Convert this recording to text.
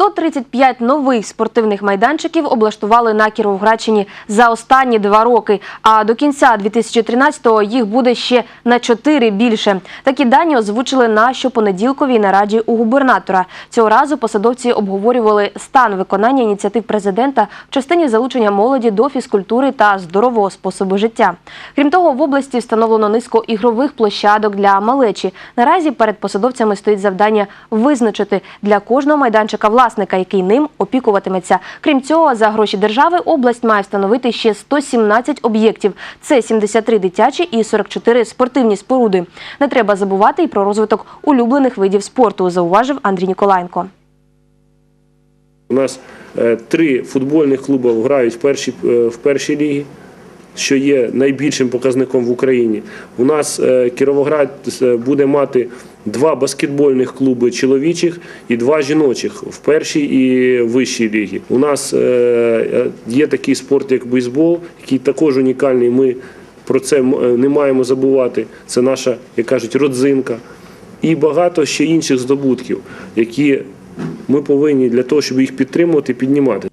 135 нових спортивних майданчиків облаштували на Кіровоградщині за останні два роки. А до кінця 2013-го їх буде ще на 4 більше. Такі дані озвучили на щопонеділковій нараді у губернатора. Цього разу посадовці обговорювали стан виконання ініціатив президента в частині залучення молоді до фізкультури та здорового способу життя. Крім того, в області встановлено низку ігрових площадок для малечі. Наразі перед посадовцями стоїть завдання визначити для кожного майданчика власника, який ним опікуватиметься. Крім цього, за гроші держави область має встановити ще 117 об'єктів. Це 73 дитячі і 44 спортивні споруди. Не треба забувати і про розвиток улюблених видів спорту, зауважив Андрій Ніколаєнко. У нас е, три футбольних клуби грають в першій, е, в першій лігі, що є найбільшим показником в Україні. У нас е, Кіровоград буде мати два баскетбольних клуби чоловічих і два жіночих в першій і вищій лігі. У нас е, е, є такий спорт, як бейсбол, який також унікальний. Ми про це е, не маємо забувати. Це наша, як кажуть, родзинка. І багато ще інших здобутків, які ми повинні для того, щоб їх підтримувати, піднімати.